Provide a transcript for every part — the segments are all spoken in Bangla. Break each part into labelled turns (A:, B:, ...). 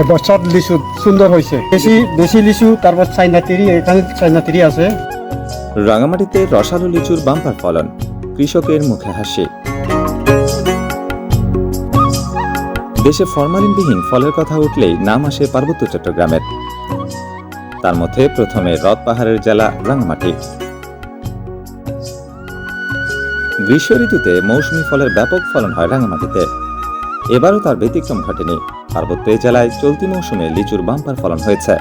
A: এবছর লিচু সুন্দর হয়েছে দেশি দেশি লিচু তারপর চাইনা এখানে চাইনা আছে।
B: রাঙামাটিতে রসালো লিচুর বাম্পার ফলন, কৃষকের মুখে হাসি। দেশে ফরমালিনবিহীন ফলের কথা উঠলেই নাম আসে পার্বত্য চট্টগ্রামের। তার মধ্যে প্রথমে রথ পাহাড়ের জেলা রাঙামাটি। গ্রীষ্ম ঋতুতে মৌসুমী ফলের ব্যাপক ফলন হয় রাঙামাটিতে। এবারও তার ব্যতিক্রম ঘটেনি। পার্বত্য জেলায় চলতি মৌসুমে লিচুর বাম্পার ফলন হয়েছে।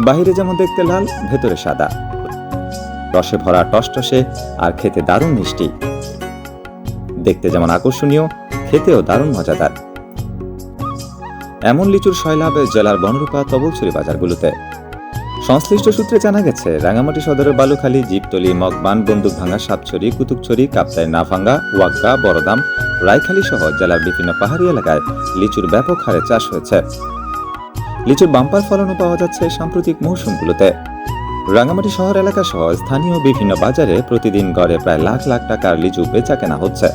B: বাহিরে যেমন দেখতে লাল, ভেতরে সাদা। রসে ভরা টসটসে আর খেতে দারুণ মিষ্টি। দেখতে যেমন আকর্ষণীয়, খেতেও দারুণ মজাদার। এমন লিচুর সয়লাভ জেলার বনরূপা তবলছড়ি বাজারগুলোতে সংশ্লিষ্ট সূত্রে জানা গেছে, রাঙামাটি সদরের বালুখালী, জীবতলি, মগবান, বন্দুক ভাঙা, সাপছড়ি কুতুকছড়ি কাপ্তাই নাভাঙ্গা ওয়াগ্গা বড়দাম রায়খালী সহ জেলার বিভিন্ন পাহাড়ি এলাকায় লিচুর ব্যাপক হারে চাষ হয়েছে। লিচুর বাম্পার ফলনও পাওয়া যাচ্ছে সাম্প্রতিক মৌসুমগুলোতে। রাঙামাটি শহর এলাকা সহ স্থানীয় বিভিন্ন বাজারে প্রতিদিন গড়ে প্রায় লাখ লাখ টাকার লিচু বেচা কেনা হচ্ছে।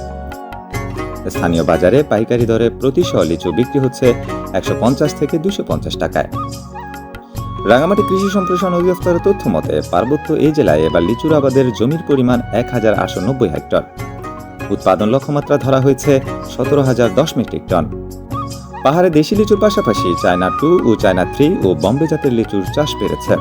B: স্থানীয় বাজারে পাইকারি দরে প্রতি লিচু বিক্রি হচ্ছে একশো পঞ্চাশ থেকে দুশো টাকায়। রাঙামাটি কৃষি সম্প্রসারণ অধিদপ্তরের তথ্য মতে পার্বত্য এই জেলায় এবার লিচুর আবাদের জমির পরিমাণ এক হাজার আটশো নব্বই হেক্টর। উৎপাদন লক্ষ্যমাত্রা ধরা হয়েছে সতেরো হাজার দশ মেট্রিক টন। পাহাড়ে দেশি লিচুর পাশাপাশি চায়না টু ও চায়না থ্রি ও বম্বে জাতের লিচুর চাষ বেড়েছে।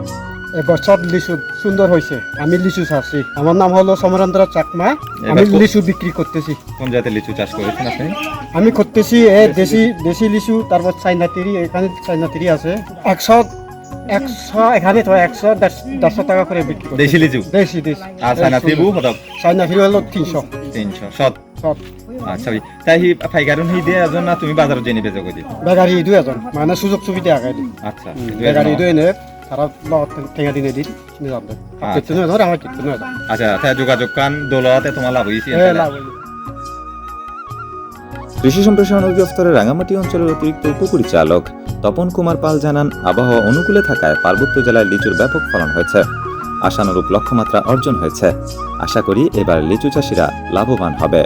A: এবছর লিচু সুন্দর হয়েছে। আমি লিচু চাষি। আমার নাম হলো সমরেন্দ্র চাকমা। আমি লিচু বিক্রি করতেছি।
C: কোন জাতের লিচু চাষ করেছেন আপনি?
A: আমি করতেছি এ দেশি দেশি লিচু তারপর চাইনা তিরি এখানে চাইনা তিরি আছে। একশো একশো এখানে তো একশো দেড়- দেড়শো টাকা করে বিক্রি করতেছি।
C: দেশি লিচু?
A: দেশি দেশি।
C: আর চায়না ত্রিভু হতক
A: চাইনা তিরি হলো তিনশো।
C: তিনশো সৎ।
A: সব
C: আচ্ছা তাই হি ফাইকারুন হি দিয়ে এজন না তুমি বাজারত জেনে বেচে কই দিই
A: বেগারি দুই এজন মানে সুযোগ সুবিধা আগে দিই
C: আচ্ছা
A: বেগারি দুই এনে তারা লগত ঠেঙা দিনে দিন নিজাম দেয়
C: আচ্ছা।
A: ধর আমার কিচ্ছু
C: আচ্ছা তাই যোগাযোগ কান দৌলতে তোমার লাভ হইছে
A: লাভ।
B: কৃষি সম্প্রসারণ অধিদপ্তরের রাঙামাটি অঞ্চলের অতিরিক্ত উপপরিচালক তপন কুমার পাল জানান, আবহাওয়া অনুকূলে থাকায় পার্বত্য জেলায় লিচুর ব্যাপক ফলন হয়েছে। আশানুরূপ লক্ষ্যমাত্রা অর্জন হয়েছে। আশা করি এবার লিচু চাষিরা লাভবান হবে।